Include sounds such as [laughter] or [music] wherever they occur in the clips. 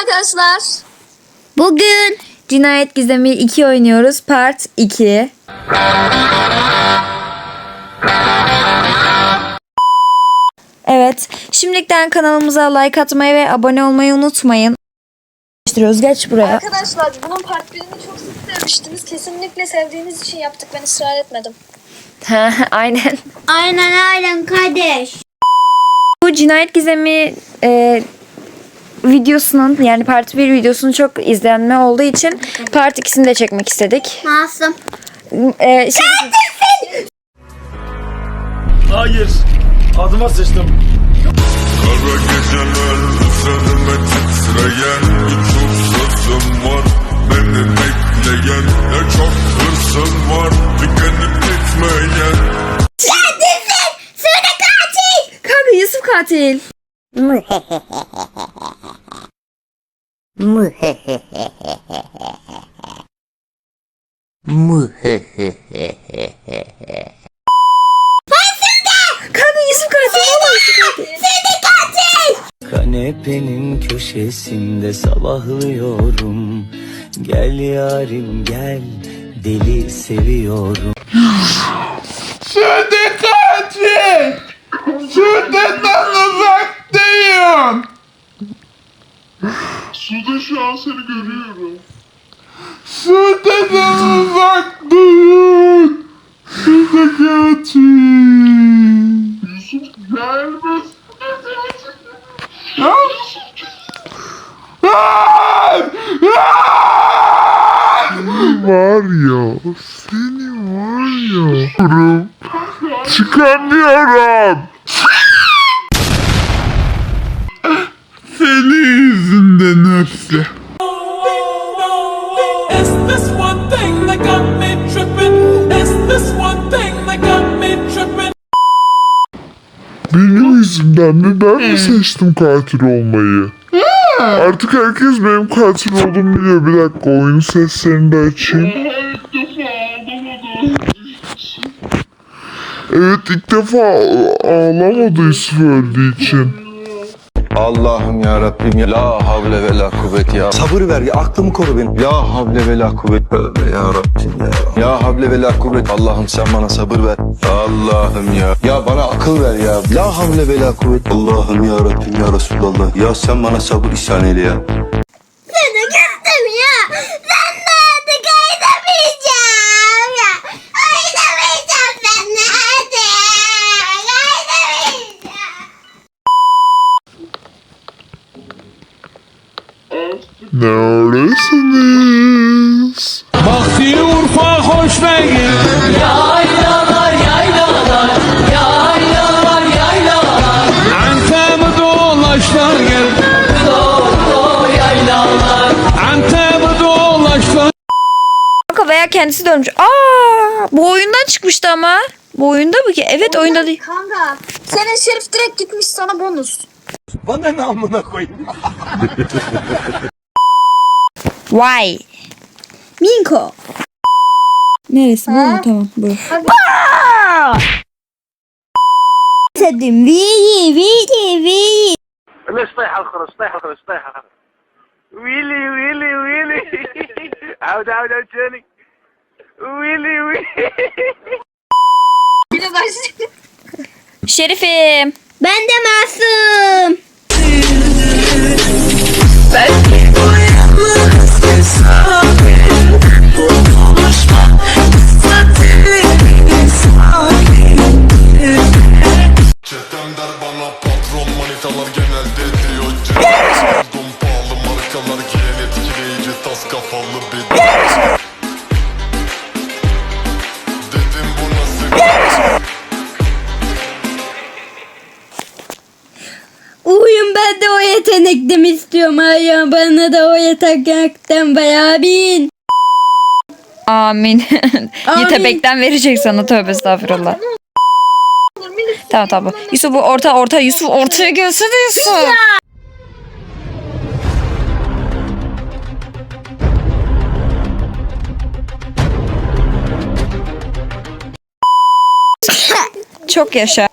arkadaşlar. Bugün Cinayet Gizemi 2 oynuyoruz. Part 2. Evet. Şimdilikten kanalımıza like atmayı ve abone olmayı unutmayın. Geç buraya. Arkadaşlar bunun part 1'ini çok sık sevmiştiniz. Kesinlikle sevdiğiniz için yaptık. Ben ısrar etmedim. [laughs] Aynen. aynen aynen kardeş. Bu Cinayet Gizemi e, videosunun yani part 1 videosunun çok izlenme olduğu için part 2'sini de çekmek istedik. Masum. E, şimdi- Hayır. Adıma sıçtım. Kara geceler üzerime titreyen Birçok sözüm var beni bekleyen Ne çok hırsım var tükenip bitmeyen Söyle katil. Kanka Yusuf katil. [laughs] Kanka Yusuf katil. Vallahi Yusuf katil. Kanepenin köşesinde sabahlıyorum Gel yarim gel deli seviyorum! Sude'den uzaktayım. Suda şu an seni görüyorum Sude'den uzaktayım. Sıdıkacı. Yusuf gelme Ya. Aa! Aa! Var ya, seni var ya. Çıkamıyorum. Got me tripping. Benim yüzümden mi ben mi seçtim katil olmayı? Artık herkes benim katil olduğumu biliyor. Bir dakika oyun seslerini de açayım. Evet ilk defa ağlamadı Yusuf öldüğü için. Allah'ım ya Rabbim ya la havle ve la kuvvet ya. Sabır ver ya aklımı koru benim. La havle ve la kuvvet Tövbe ya Rabbim ya. Ya havle ve la kuvvet Allah'ım sen bana sabır ver. Allah'ım ya. Ya bana akıl ver ya. La havle ve la kuvvet. Allah'ım ya Rabbim ya Resulallah. Ya sen bana sabır ihsan eyle ya. Gel. Yaylalar. Kanka veya kendisi dönmüş. Aa, bu oyundan çıkmıştı ama. Bu oyunda mı ki? Evet oyunda değil. Kanka senin şerif direkt gitmiş sana bonus. Bana ne amına koyayım? Why? Minko. Neresi? Bu mu? Tamam bu. Sedim. Vili vili vili. ليش طيح الخرز طيح الخرز طيح ويلي ويلي ويلي. [laughs] عاود عاود عاود ثاني. ويلي ويلي. [laughs] [laughs] شريف ben de yetenekten bayağı bin. Amin. [laughs] Yetebekten verecek sana tövbe estağfurullah. Tamam tamam. Yusuf bu orta orta Yusuf ortaya gelsene Yusuf. Çok yaşa.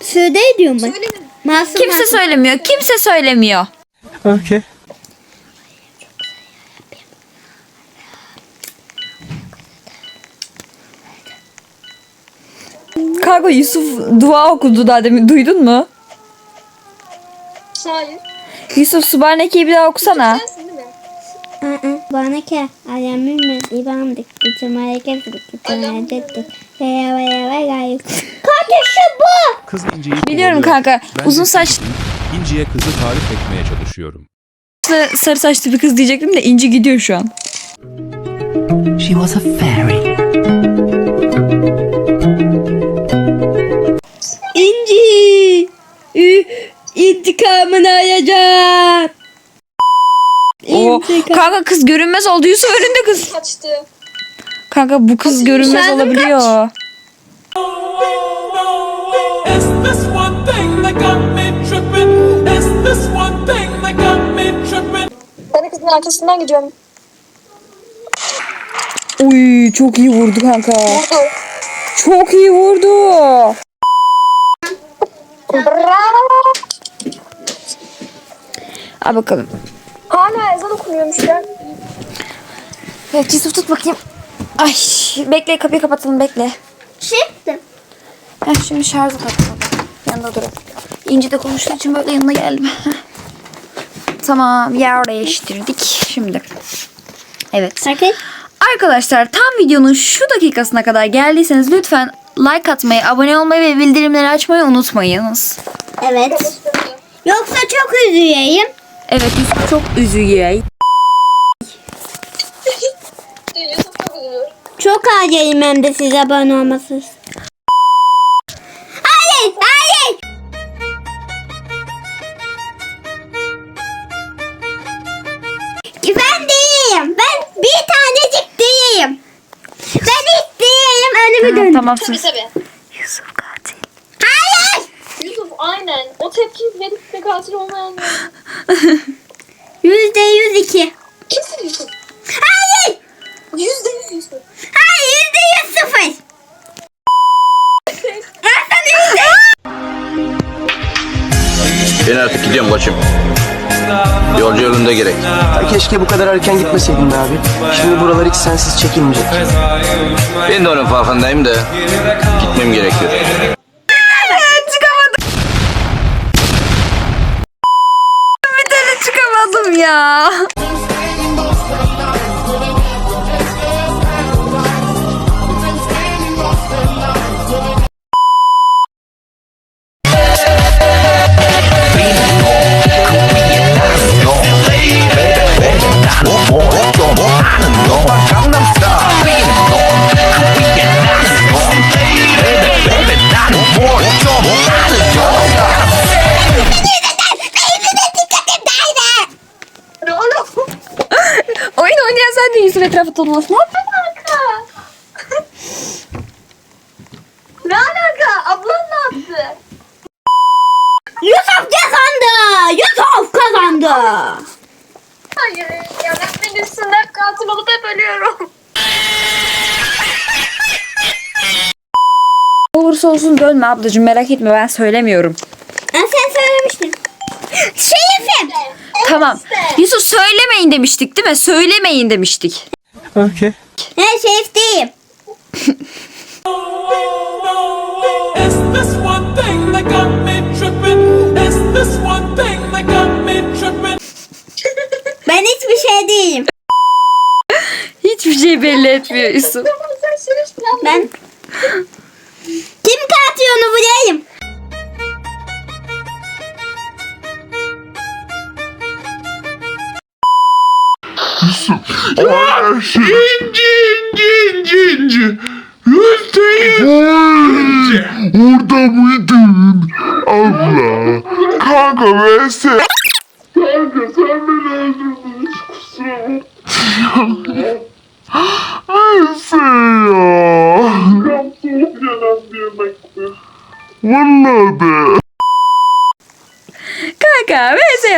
Söyle diyorum ben. Söyledim. Masum Kimse söylemiyor. Kimse söylemiyor. Okay. Kanka Yusuf dua okudu daha demin. Duydun mu? Hayır. Yusuf Subhaneke'yi bir daha okusana. Sensin değil mi? Hı Bana ke ayamın mı divandık bütün hareket bütün hareket veya veya veya Kardeşim bu. Kız İnci'yi Biliyorum kovalıyor. kanka. Ben Uzun saç. İnci'ye kızı tarif etmeye çalışıyorum. saçlı, sarı saçlı bir kız diyecektim de İnci gidiyor şu an. She was a fairy İnci. Ü, intikamını alacağım. Kanka kız görünmez oldu. Yusuf önünde kız. Kaçtı. Kanka bu kız görünmez şarjım olabiliyor. Tripping. Ben de kızın arkasından gidiyorum. Uy çok iyi vurdu kanka. Vurdu. Çok iyi vurdu. Bravo. Al bakalım. Hala ezan okunuyormuş ya. Evet Yusuf tut bakayım. Ay bekle kapıyı kapatalım bekle. Çıktım. Heh, şimdi şarjı kapatalım. Yanında durun. İnci de konuştuğu için böyle yanına geldim. [laughs] Tamam yer değiştirdik. Şimdi. Evet. Sakın. Arkadaşlar tam videonun şu dakikasına kadar geldiyseniz lütfen like atmayı, abone olmayı ve bildirimleri açmayı unutmayınız. Evet. Yoksa çok üzüleyim. Evet Yusuf çok üzüyor. Çok acayip hem de size abone olması. Hayır, hayır. Ben değilim. Ben bir tanecik değilim. Ben hiç değilim. Önümü dön. Tamam Tabii sus. tabii. Koçum. Yolcu yolunda gerek. Keşke bu kadar erken gitmeseydin be abi Şimdi buralar hiç sensiz çekilmeyecek Ben de onun farkındayım da gitmem gerekiyor. Çıkamadım. Bir tane çıkamadım ya. Yusuf etrafı dolanmasın. Ne yapıyorsun? Ne alaka? Ablan ne yaptı? Yusuf kazandı. Yusuf kazandı. Hayır ya ben birisinden katil olup hep ölüyorum. Olursa olsun dönme ablacığım merak etme ben söylemiyorum. Ha, sen söylemiştin. Şerifim. Tamam. Yusuf söylemeyin demiştik değil mi? Söylemeyin demiştik. Okay şerif değilim. It's this one thing that got me tripping. It's this one thing that got me tripping. Ben hiçbir şey değilim. Hiçbir şey belli etmiyor Yusuf. Ben kim katil onu bulayım. Şey. İnci, inci, inci, inci. Yüzdeyiz. Orada mıydın? Abla. Kanka ben sen... Kanka sen beni öldürdün. Hiç kusura bakma. Ya. Yaptığım yalan bir yemekti. Vallahi be.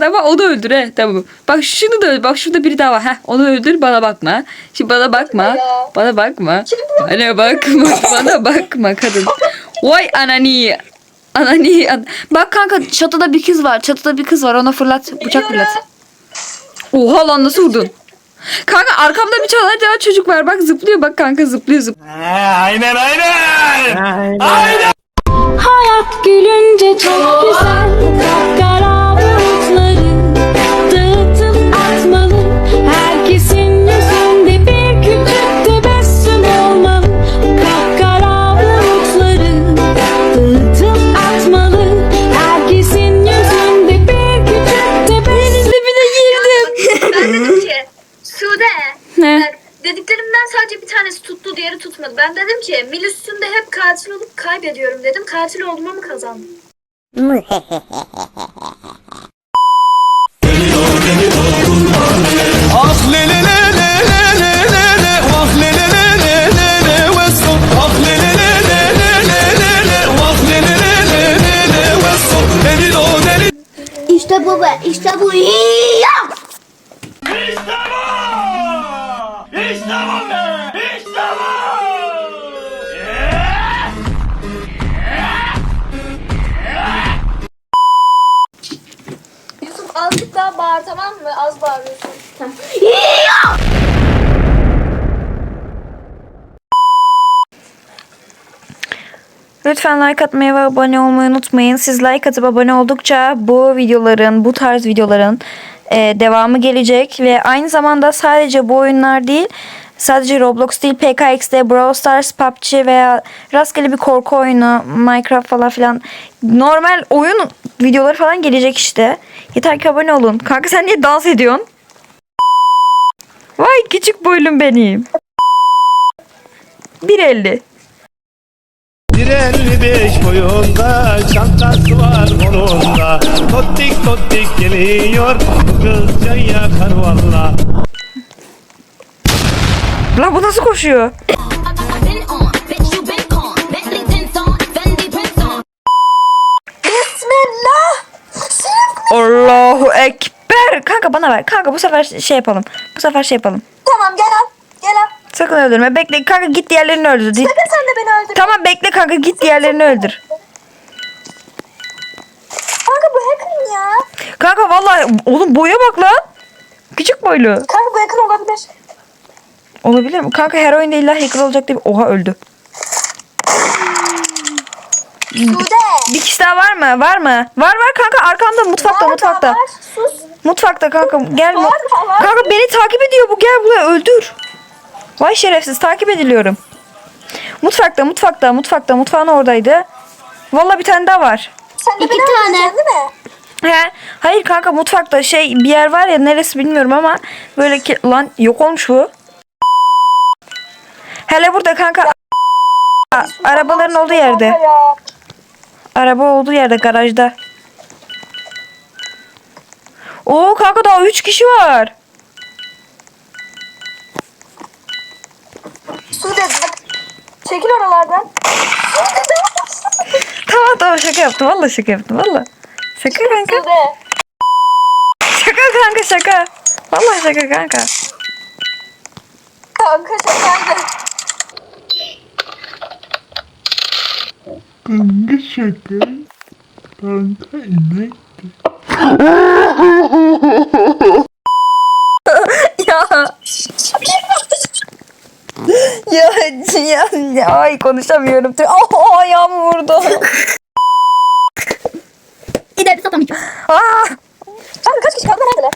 Bak onu öldür he tamam. Bak şunu da öldür. Bak şurada biri daha var. Heh, onu öldür bana bakma. Şimdi bana bakma. Bana bakma. Bana bakma. [laughs] Bana bakma kadın. Vay anani. Anani. an- Bak kanka çatıda bir kız var. Çatıda bir kız var. Ona fırlat. Bıçak fırlat. Oha lan nasıl vurdun? Kanka arkamda bir tane daha çocuk var. Bak zıplıyor. Bak kanka zıplıyor zıplıyor. Aynen aynen. Hayat gülünce çok güzel Ben dedim ki mil üstünde hep katil olup kaybediyorum dedim. Katil olduğuma mı kazandım? Ah le le le le le le le le Vah le le le le le le Vesso Ah le le le le le le le le Vah le le le le le le Vesso Deli do deli İşte bu be. İşte bu. İşte bu! Azıcık daha bağır tamam mı? Az bağırıyorsun. Lütfen like atmayı ve abone olmayı unutmayın. Siz like atıp abone oldukça bu videoların, bu tarz videoların e, devamı gelecek. Ve aynı zamanda sadece bu oyunlar değil, sadece Roblox değil, PKX'de, Brawl Stars, PUBG veya rastgele bir korku oyunu, Minecraft falan filan normal oyun videoları falan gelecek işte. Yeter ki abone olun. Kanka sen niye dans ediyorsun? Vay küçük boylum benim. 1.50 1.55 boyunda çantası var kolunda Tottik tottik geliyor bu kız yakar valla Lan bu nasıl koşuyor? Bismillah. Allahu Ekber. Kanka bana ver. Kanka bu sefer şey yapalım. Bu sefer şey yapalım. Tamam gel al. Gel al. Sakın öldürme. Bekle kanka git diğerlerini öldür. Sakın sen de beni öldür. Tamam bekle kanka git diğerlerini öldür. Kanka bu hacker ya. Kanka vallahi oğlum boya bak lan. Küçük boylu. Kanka bu hacker olabilir. Olabilir mi? Kanka her oyunda illa hacker olacak diye. Oha öldü. Bir kişi daha var mı? Var mı? Var var kanka arkanda mutfakta Var, mutfakta. var. Sus. Mutfakta kanka gel. Var, var. Kanka beni takip ediyor bu gel buraya öldür. Vay şerefsiz takip ediliyorum. Mutfakta mutfakta mutfakta mutfağın oradaydı. Vallahi bir tane daha var. Sen de İki beni tane. değil mi? He, hayır kanka mutfakta şey bir yer var ya neresi bilmiyorum ama böyle ki lan yok olmuş bu. Hele burada kanka A- arabaların olduğu yerde. Araba olduğu yerde garajda. Oo kanka daha 3 kişi var. Sude. Çekil oralardan. [laughs] Tamam tamam şaka yaptım. Vallahi şaka yaptım. Vallahi. Şaka kanka. Sude. Şaka kanka şaka. Vallahi şaka kanka. Kanka şakaydı. Kanka şaka. Kanka inek. [laughs] ya. ya, ya, ya, ay konuşamıyorum. Oh, ayağım vurdu. Gidelim satamayacağım. Aa, Kanka kaç kişi kaldı neredeler?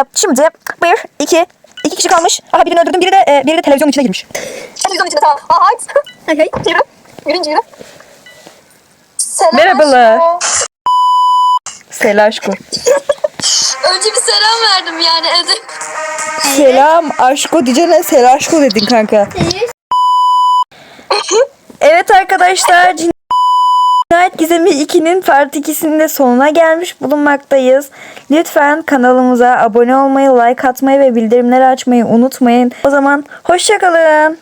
e, şimdi bir, iki, iki kişi kalmış. Aha birini öldürdüm. Biri de, e, biri de televizyonun içine girmiş. Televizyonun içinde tamam. Aa hayt. Hay hay. Yürü. Yürüyünce yürü. Selam Merhabalar. aşkım. Selaşko. Önce bir selam verdim yani Edip. Selam aşko diyeceğine selaşko dedin kanka. Evet arkadaşlar Cinayet Gizemi 2'nin part 2'sinin de sonuna gelmiş bulunmaktayız. Lütfen kanalımıza abone olmayı, like atmayı ve bildirimleri açmayı unutmayın. O zaman hoşçakalın.